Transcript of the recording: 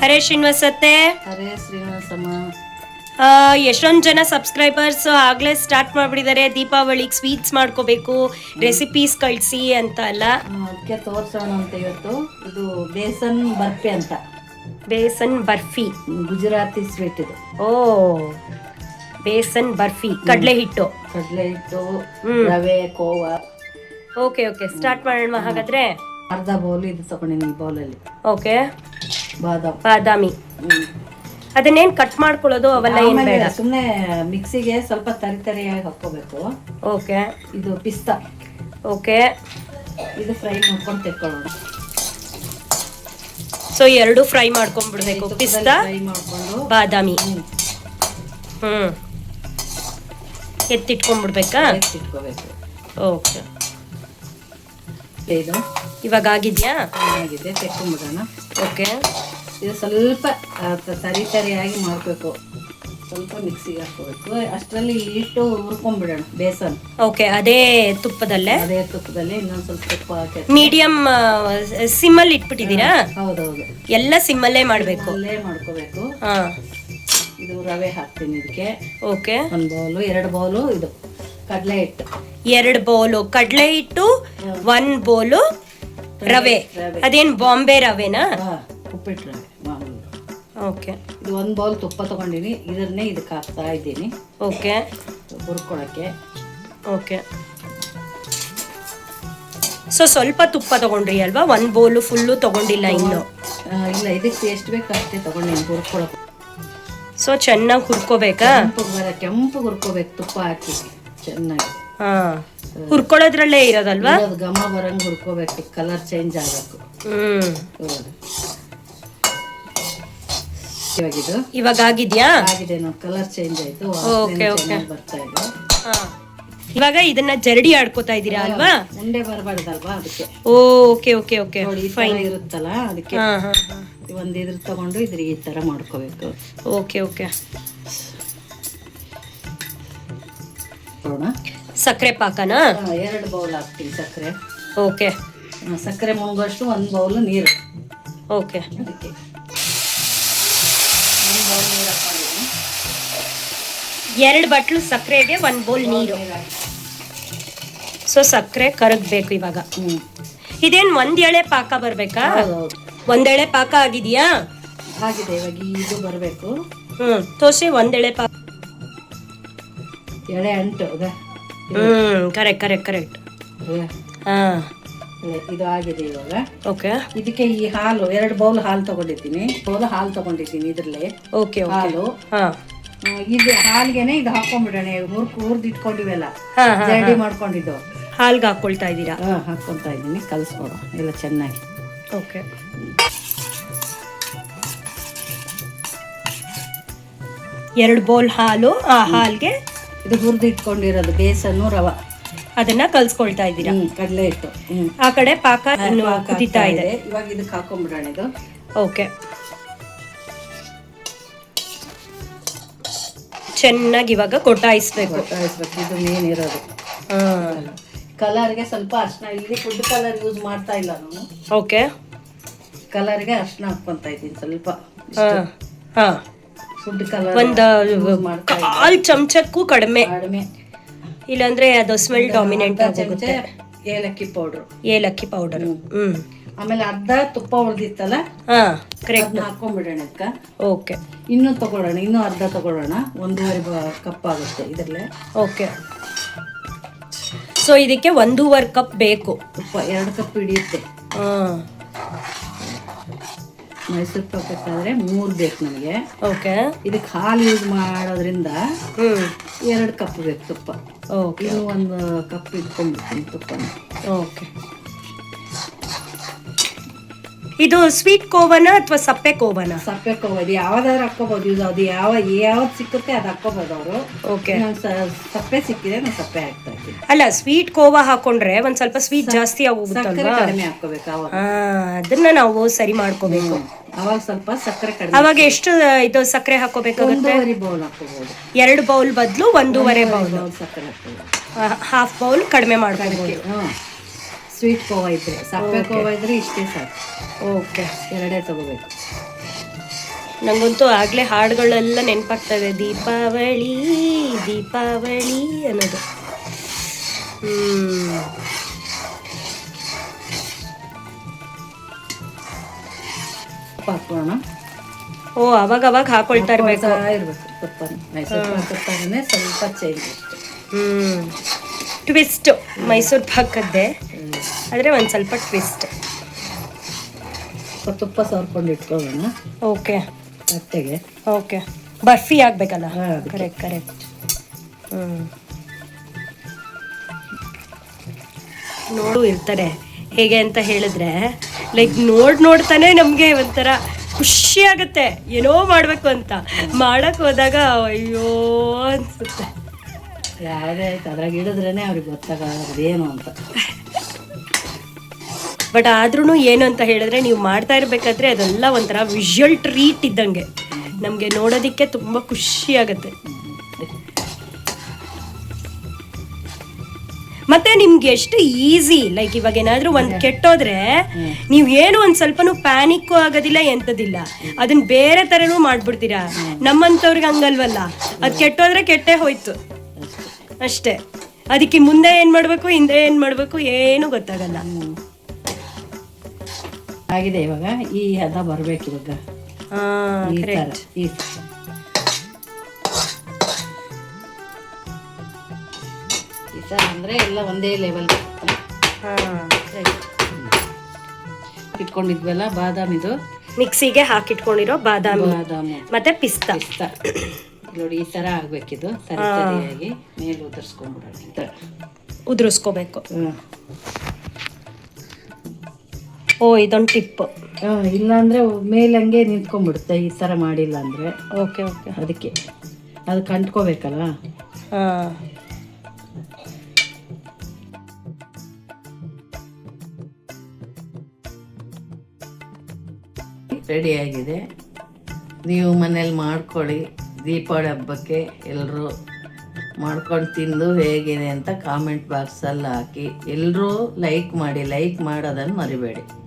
ಹರೇ ಶ್ರೀನಿವಾಸತ್ತೆ ಹರೇ ಶ್ರೀನಿವಾಸಮ್ಮ. ಎಷ್ಟೊಂದ್ ಜನ ಸಬ್ಸ್ಕ್ರೈಬರ್ಸ್ ಆಗ್ಲೇ ಸ್ಟಾರ್ಟ್ ಮಾಡ್ಬಿಟ್ಟಿದ್ದಾರೆ ದೀಪಾವಳಿಗೆ ಸ್ವೀಟ್ಸ್ ಮಾಡ್ಕೋಬೇಕು ರೆಸಿಪೀಸ್ ಕಳಿಸಿ ಅಂತ ಅಲ್ಲ. ಅದಕ್ಕೆ ತೋರ್ಸೋಣ ಅಂತ ಇವತ್ತು. ಇದು ಬೇಸನ್ ಬರ್ಫಿ ಅಂತ. ಬೇಸನ್ ಬರ್ಫಿ. ಗುಜರಾತಿ ಸ್ವೀಟ್ ಇದು. ಓ ಬೇಸನ್ ಬರ್ಫಿ. ಕಡಲೆ ಹಿಟ್ಟು. ಕಡಲೆ ಹಿಟ್ಟು. ರವೆ ಕೋವಾ. Okay okay. ಸ್ಟಾರ್ಟ್ ಮಾಡೋಣ ಹಾಗಾದ್ರೆ ಅರ್ಧ ಬೌಲ್ ಇದು ತಗೊಂಡಿನಿ ಬೌಲ್ ಬೌಲಲ್ಲಿ ಓಕೆ. ಬಾದಾಮ್. ಅದನ್ನೇನ್ ಕಟ್ ಮಾಡ್ಕೊಳ್ಳೋದು ಅವೆಲ್ಲ ಏನ್ ಬೇಡ. ಸುಮ್ಮನೆ ಮಿಕ್ಸಿಗೆ ಸ್ವಲ್ಪ ತರಿ ತರಿಯಾಗಿ ಹಾಕೋಬೇಕು ಓಕೆ. ಇದು ಪಿಸ್ತಾ. ಓಕೆ. ಇದು ಫ್ರೈ ಮಾಡ್ಕೊಂಡು ತೆಕ್ಕೊಳ್ಳೋಣ. ಸೊ ಎರಡು ಫ್ರೈ ಮಾಡ್ಕೊಂಡ್ಬಿಡ್ಬೇಕು. ಪಿಸ್ತಾ ಫ್ರೈ ಮಾಡ್ಕೊಂಡು. ಬಾದಾಮಿ. ಹ್ಞೂ ಎತ್ತಿಟ್ಕೊಂಡ್ಬಿಡ್ಬೇಕಾ? ಇಟ್ಕೋಬೇಕು ಓಕೆ. ಇದು? ಇವಾಗ ಆಗಿದ್ಯಾ? ಚೆನ್ನಾಗಿದೆ ತೆಕ್ಕೊಂಬಿಡೋಣ ಓಕೆ. ಇದು ಸ್ವಲ್ಪ ಸರಿ ತರಿಯಾಗಿ ಮಾಡಬೇಕು. ಸ್ವಲ್ಪ ಮಿಕ್ಸಿಗೆ ಹಾಕೋಬೇಕು ಅಷ್ಟರಲ್ಲಿ ಹಿಟ್ಟು ಹುರ್ಕೊಂಡ್ಬಿಡೋಣ ಬೇಸನ್. ಓಕೆ ಅದೇ ತುಪ್ಪದಲ್ಲೇ? ಅದೇ ತುಪ್ಪದಲ್ಲಿ ಇನ್ನೊಂದು ಸ್ವಲ್ಪ ತುಪ್ಪ ಹಾಕಿ. ಮೀಡಿಯಂ ಸಿಮ್ಮಲ್ಲಿ ಇಟ್ಬಿಟ್ಟಿದ್ದೀರಾ? ಹೌದೌದು. ಎಲ್ಲ ಸಿಮ್ಮಲ್ಲೇ ಮಾಡಬೇಕು. ಅಲ್ಲೇ ಮಾಡ್ಕೋಬೇಕು. ಹಾಂ. ಇದು ರವೆ ಹಾಕ್ತೀನಿ ಇದಕ್ಕೆ. ಓಕೆ. ಒಂದು ಬೌಲು ಎರಡು ಬೌಲು ಇದು ಕಡಲೆ ಹಿಟ್ಟು. ಎರಡು ಬೌಲು ಕಡಲೆ ಹಿಟ್ಟು ಒಂದು ಬೌಲು ರವೆ ಅದೇನು ಬಾಂಬೆ ರವೆನಾ? ಉಪ್ಪಿಟ್ಟು ಓಕೆ ಇದು ಒಂದು ಬೌಲ್ ತುಪ್ಪ ತಗೊಂಡಿನಿ. ಇದನ್ನೇ ಇದಕ್ಕೆ ಹಾಕ್ತಾ ಇದ್ದೀನಿ. ಓಕೆ ಹುರ್ಕೊಳಕ್ಕೆ. ಓಕೆ ಸೊ ಸ್ವಲ್ಪ ತುಪ್ಪ ತಗೊಂಡ್ರಿ ಅಲ್ವಾ? ಒಂದು ಬೌಲು ಫುಲ್ಲು ತಗೊಂಡಿಲ್ಲ ಇನ್ನು. ಇಲ್ಲ ಇದಕ್ಕೆ ಎಷ್ಟು ಬೇಕು ಅಷ್ಟೇ ತಗೊಂಡಿನಿ ಹುರ್ಕೊಳಕ್ಕೆ. ಸೊ ಚೆನ್ನಾಗಿ ಹುರ್ಕೋಬೇಕಾ? ಕೆಂಪು ಹುರ್ಕೋಬೇಕು ತುಪ್ಪ ಹಾಕಿ. ಚೆನ್ನಾಗಿ. ಹಾ. ಹುರ್ಕೊಳ್ಳೋದ್ರಲ್ಲೇ ಇರೋದಲ್ವಾ? ಘಮ ಬರಂಗ್ ಹುರ್ಕೋಬೇಕು. ಕಲರ್ ಚೇಂಜ್ ಆಗಬೇಕು. ಹ್ಮ್. ಹೌದು ಇವಾಗ ಆಗಿದ್ಯಾ? ಆಗಿದೆ ನೋಡಿ ಕಲರ್ ಚೇಂಜ್ ಆಯ್ತು. Okay okay. ಬರ್ತಾ ಇದೆ. ಹಾ. ಇವಾಗ ಇದನ್ನ ಜರಡಿ ಆಡ್ಕೋತಾ ಇದೀರಾ ಅಲ್ವಾ? ಉಂಡೆ ಬರಬಾರ್ದಲ್ವಾ ಅದಕ್ಕೆ? Okay okay okay. ನೋಡಿ ಈ ಇರುತ್ತಲ್ಲ ಅದಕ್ಕೆ ಒಂದ್ ಇದ್ರ ತಗೊಂಡು ಇದ್ರ ಈ ತರ ಮಾಡ್ಕೋಬೇಕು. Okay okay. ಸಕ್ಕರೆ ಪಾಕನಾ? ಎರಡು ಬೌಲ್ ಹಾಕ್ತೀನಿ ಸಕ್ಕರೆ. ಓಕೆ. ಸಕ್ಕರೆ ಮುಂಗಷ್ಟು ಒಂದು ಬೌಲ್ ನೀರು. ಓಕೆ. ಅದಕ್ಕೆ. ಬೌಲ್ ನೀರು ಹಾಕೊಂಡಿದ್ದೀನಿ ಎರಡು ಬಟ್ಲು ಸಕ್ಕರೆಗೆ ಒಂದು ಬೌಲ್ ನೀರು. ಸೊ ಸಕ್ಕರೆ ಕರಗ್ಬೇಕು ಇವಾಗ. ಇದೇನು ಒಂದ್ ಎಳೆ ಪಾಕ ಬರಬೇಕಾ? ಒಂದೆಳೆ ಪಾಕ ಆಗಿದ್ಯಾ? ಆಗಿದೆ ಇವಾಗ ಇದು ಬರಬೇಕು. ಹ್ಮ್ ದೋಸೆ ಒಂದ್ ಎಳೆ ಪಾಕ. ಎಳೆ ಅಂಟು ಹ್ಮ್ ಕರೆಕ್ಟ್ ಕರೆಕ್ಟ್ ಕರೆಕ್ಟ್? ಹಾ. ಇದು ಆಗಿದೆ ಇವಾಗ. ಓಕೆ ಇದಕ್ಕೆ ಈ ಹಾಲು ಎರಡು ಬೌಲ್ ಹಾಲು ತಗೊಂಡಿದ್ದೀನಿ. ಬೌಲ್ ಹಾಲು ತಗೊಂಡಿದ್ದೀನಿ ಇದ್ರಲ್ಲಿ. ಓಕೆ ಹಾಲು. ಇದು ಹಾಲ್ಗೆನೆ ಇದು ಹಾಕೊಂಡ್ಬಿಡೋಣ ಹುರ್ಕ್ ಹುರ್ದು ಇಟ್ಕೊಂಡಿವೆಲ್ಲ ಜರಡಿ ಮಾಡ್ಕೊಂಡಿದ್ದು. ಹಾಲ್ಗೆ ಹಾಕೊಳ್ತಾ ಇದ್ದೀರಾ? ಹಾ ಹಾಕೊಂತ ಇದ್ದೀನಿ. ಕಲಸ್ಕೊಡ. ಎಲ್ಲ ಚೆನ್ನಾಗಿ. ಓಕೆ ಎರಡು ಬೌಲ್ ಹಾಲು ಆ ಹಾಲ್ಗೆ? ಇದು ಹುರಿದು ಇಟ್ಕೊಂಡಿರೋದು ಬೇಸನ್ನು ರವ. ಅದನ್ನ ಕಲ್ಸ್ಕೊಳ್ತಾ ಇದ್ದೀರಾ? ಕಡಲೆ ಹಿಟ್ಟು. ಆ ಕಡೆ ಪಾಕ ಕುದಿತಾ ಇದೆ. ಇವಾಗ ಇದಕ್ಕೆ ಹಾಕೊಂಡ್ಬಿಡೋಣ ಇದು. ಓಕೆ. ಚೆನ್ನಾಗಿ ಇವಾಗ ಕೊಟ್ಟಾಯಿಸ್ಬೇಕು. ಕೊಟ್ಟಾಯಿಸ್ಬೇಕು. ಇದು ಮೇನ್ ಇರೋದು. ಕಲರ್ಗೆ ಸ್ವಲ್ಪ ಅರ್ಶನ. ಇಲ್ಲಿ ಫುಡ್ ಕಲರ್ ಯೂಸ್ ಮಾಡ್ತಾ ಇಲ್ಲ ನಾನು. ಓಕೆ. ಕಲರ್ಗೆ ಅರ್ಶನ ಹಾಕ್ಕೊಂತ ಇದ್ದೀನಿ ಸ್ವಲ್ಪ. ಫುಡ್ ಕಲರ್ ಒಂದು ಕಾಲ್ ಚಮಚಕ್ಕೂ ಕಡಿಮೆ. ಕಡಿಮೆ. ಇಲ್ಲಾಂದ್ರೆ ಅದು ಸ್ಮೆಲ್ ಡಾಮಿನೆಂಟ್ ಆಗುತ್ತೆ ಏಲಕ್ಕಿ ಪೌಡರ್ ಏಲಕ್ಕಿ ಪೌಡರ್ ಹ್ಮ್. ಆಮೇಲೆ ಅರ್ಧ ತುಪ್ಪ ಉಳ್ದಿತ್ತಲ್ಲ ಹಾ ಕರೆಕ್ಟ್ ಹಾಕೊಂಡ್ಬಿಡೋಣ ಇದಕ್ಕ ಓಕೆ ಇನ್ನೂ ತಗೊಳ್ಳೋಣ ಇನ್ನೂ ಅರ್ಧ ತಗೊಳ್ಳೋಣ. ಒಂದೂವರೆ ಕಪ್ ಆಗುತ್ತೆ ಇದರಲ್ಲೇ. ಓಕೆ ಸೊ ಇದಕ್ಕೆ ಒಂದೂವರೆ ಕಪ್ ಬೇಕು. ತುಪ್ಪ ಎರಡು ಕಪ್ ಹಿಡಿಯುತ್ತೆ. ಹಾ. ಮೈಸೂರು ಬೇಕಾದ್ರೆ ಮೂರು ಬೇಕು ನಮಗೆ. ಓಕೆ ಇದಕ್ಕೆ ಹಾಲು ಯೂಸ್ ಮಾಡೋದ್ರಿಂದ ಎರಡು ಕಪ್ ಬೇಕು ತುಪ್ಪ. ಓಕೆ. ಇದು ಒಂದು ಕಪ್ ಇಟ್ಕೊಂಡ್ಬಿಡ್ತೀನಿ ತುಪ್ಪನ ಓಕೆ. ಇದು ಸ್ವೀಟ್ ಕೋವನ ಅಥವಾ ಸಪ್ಪೆ ಕೋವನ? ಸಪ್ಪೆ ಕೋವ ಇದು ಯಾವ್ದಾದ್ರು ಹಾಕೋಬಹುದು ಯೂಸ್ ಅದು ಯಾವ ಯಾವ್ದು ಸಿಕ್ಕುತ್ತೆ ಅದು ಹಾಕೋಬಹುದು ಅವರು. ಓಕೆ. ಸಪ್ಪೆ ಸಿಕ್ಕಿದೆ ನಾನು ಸಪ್ಪೆ ಹಾಕ್ತಾ ಇದ್ದೀನಿ. ಅಲ್ಲ ಸ್ವೀಟ್ ಕೋವಾ ಹಾಕೊಂಡ್ರೆ ಒಂದ್ ಸ್ವಲ್ಪ ಸ್ವೀಟ್ ಜಾಸ್ತಿ ಆಗೋಗುತ್ತಲ್ವಾ? ಕಡಿಮೆ ಹಾಕೋಬೇಕು ಅದನ್ನ ನಾವು ಸರಿ ಮಾಡ್ಕೋಬೇಕು. ಅವಾಗ ಸ್ವಲ್ಪ ಸಕ್ಕರೆ ಕಡಿಮೆ ಅವಾಗ ಎಷ್ಟು ಇದು ಸಕ್ಕರೆ ಹಾಕೋಬೇಕಾಗುತ್ತೆ ಒಂದೂವರೆ ಬೌಲ್ ಹಾಕೋಬಹುದು ಎರಡು ಬೌಲ್ ಬದಲು ಒಂದೂವರೆ ಬೌಲ್. ಸಕ್ಕರೆ ಹಾಕೋಬಹುದು ಹಾಫ್ ಬೌಲ್ ಕಡಿಮೆ ಮಾಡ್ಕೋಬಹುದು ಹಾಂ. ಸ್ವೀಟ್ ಕೋವಾ ಇದ್ರೆ ಸಕ್ಕರೆ ಕೋವಾ ಇದ್ರೆ ಇಷ್ಟೇ ಸಾಕು. ಓಕೆ ಎರಡೇ ತಗೋಬೇಕು. ನಂಗಂತೂ ಆಗಲೇ ಹಾಡುಗಳೆಲ್ಲ ನೆನಪಾಗ್ತವೆ. ದೀಪಾವಳಿ ದೀಪಾವಳಿ ಅನ್ನೋದು. ಹ್ಮ್. ಹಾಕೋಣ ಓ ಅವಾಗ ಅವಾಗ ಹಾಕೊಳ್ತಾ ಇರಬೇಕು. ಮೈಸೂರು ಸ್ವಲ್ಪ ಚೇಂಜ್ ಹ್ಞೂ ಹ್ಮ್. ಟ್ವಿಸ್ಟ್ ಮೈಸೂರು ಪಾಕದ್ದೇ. ಆದರೆ ಒಂದು ಸ್ವಲ್ಪ ಟ್ವಿಸ್ಟ್ ತುಪ್ಪ ಸವರ್ಕೊಂಡು ಇಟ್ಕೊಳ್ಳೋಣ. ಓಕೆ ಮತ್ತೆಗೆ ಓಕೆ ಬರ್ಫಿ ಆಗ್ಬೇಕಲ್ಲ? ಕರೆಕ್ಟ್ ಕರೆಕ್ಟ್ ಹ್ಮ್. ನೋಡು ಇರ್ತಾರೆ. ಹೇಗೆ ಅಂತ ಹೇಳಿದ್ರೆ ಲೈಕ್ ನೋಡ್ ನೋಡ್ತಾನೆ ನಮಗೆ ಒಂಥರ ಖುಷಿ ಆಗುತ್ತೆ. ಏನೋ ಮಾಡಬೇಕು ಅಂತ. ಮಾಡಕ್ ಹೋದಾಗ ಅಯ್ಯೋ ಅನ್ಸುತ್ತೆ. ಯಾವುದೇ ಆಯ್ತು ಅದ್ರಾಗ ಹಿಡಿದ್ರೇನೆ ಅವ್ರಿಗೆ ಗೊತ್ತಾಗೋದು ಏನು ಅಂತ. ಬಟ್ ಆದ್ರೂ ಏನು ಅಂತ ಹೇಳಿದ್ರೆ ನೀವು ಮಾಡ್ತಾ ಇರ್ಬೇಕಾದ್ರೆ ಅದೆಲ್ಲ ಒಂಥರ ವಿಜುವಲ್ ಟ್ರೀಟ್ ಇದ್ದಂಗೆ. ನಮಗೆ ನೋಡೋದಕ್ಕೆ ತುಂಬ ಖುಷಿ ಆಗುತ್ತೆ. ಮತ್ತೆ ನಿಮ್ಗೆ ಎಷ್ಟು ಈಸಿ ಲೈಕ್ ಇವಾಗ ಏನಾದ್ರೂ ಒಂದ್ ಕೆಟ್ಟೋದ್ರೆ ನೀವ್ ಏನು ಒಂದ್ ಸ್ವಲ್ಪನೂ ಪ್ಯಾನಿಕ್ ಆಗೋದಿಲ್ಲ ಎಂತದಿಲ್ಲ. ಅದನ್ನ ಬೇರೆ ತರನೂ ಮಾಡ್ಬಿಡ್ತೀರಾ? ನಮ್ಮಂತವ್ರಿಗೆ ಹಂಗಲ್ವಲ್ಲ? ಅದ್ ಕೆಟ್ಟೋದ್ರೆ ಕೆಟ್ಟೆ ಹೋಯ್ತು. ಅಷ್ಟೇ. ಅದಕ್ಕೆ ಮುಂದೆ ಏನ್ ಮಾಡ್ಬೇಕು ಹಿಂದೆ ಏನ್ ಮಾಡ್ಬೇಕು ಏನು ಗೊತ್ತಾಗಲ್ಲ. ಆಗಿದೆ ಇವಾಗ. ಈ ಹದ ಬರ್ಬೇಕು ಇವಾಗ. ಹಾ ಈ ಥರ ಕರೆಕ್ಟ್ ಈ ಥರ ಥರ ಅಂದರೆ ಎಲ್ಲ ಒಂದೇ ಲೆವೆಲ್ ಇಟ್ಕೊಂಡಿದ್ವಲ್ಲ ಬಾದಾಮಿದು. ಮಿಕ್ಸಿಗೆ ಹಾಕಿಟ್ಕೊಂಡಿರೋ ಬಾದಾಮಿ. ಬಾದಾಮಿ. ಮತ್ತೆ ಪಿಸ್ತಾ. ಪಿಸ್ತಾ. ನೋಡಿ ಈ ಥರ ಆಗಬೇಕಿದು ಸರಿ ಸರಿಯಾಗಿ. ಮೇಲೆ ಉದುರಿಸ್ಕೊಂಡ್ಬಿಡೋಣ. ಈ ಥರ ಉದುರಿಸ್ಕೋಬೇಕು ಓ ಇದೊಂದು ಟಿಪ್ ಇಲ್ಲಾಂದ್ರೆ ಮೇಲೆ ಹಂಗೆ ನಿಂತ್ಕೊಂಡ್ಬಿಡುತ್ತೆ ಈ ಥರ ಮಾಡಿಲ್ಲ ಅಂದರೆ. Okay okay. ಅದಕ್ಕೆ. ಅದು ಅಂಟ್ಕೋಬೇಕಲ್ಲ ಹಾ. ರೆಡಿ ಆಗಿದೆ. ನೀವು ಮನೇಲಿ ಮಾಡ್ಕೊಳ್ಳಿ. ದೀಪಾವಳಿ ಹಬ್ಬಕ್ಕೆ ಎಲ್ಲರೂ ಮಾಡ್ಕೊಂಡು ತಿಂದು ಹೇಗಿದೆ ಅಂತ ಕಾಮೆಂಟ್ ಬಾಕ್ಸಲ್ಲಿ ಹಾಕಿ. ಎಲ್ಲರೂ ಲೈಕ್ ಮಾಡಿ ಲೈಕ್ ಮಾಡೋದನ್ನು ಮರಿಬೇಡಿ.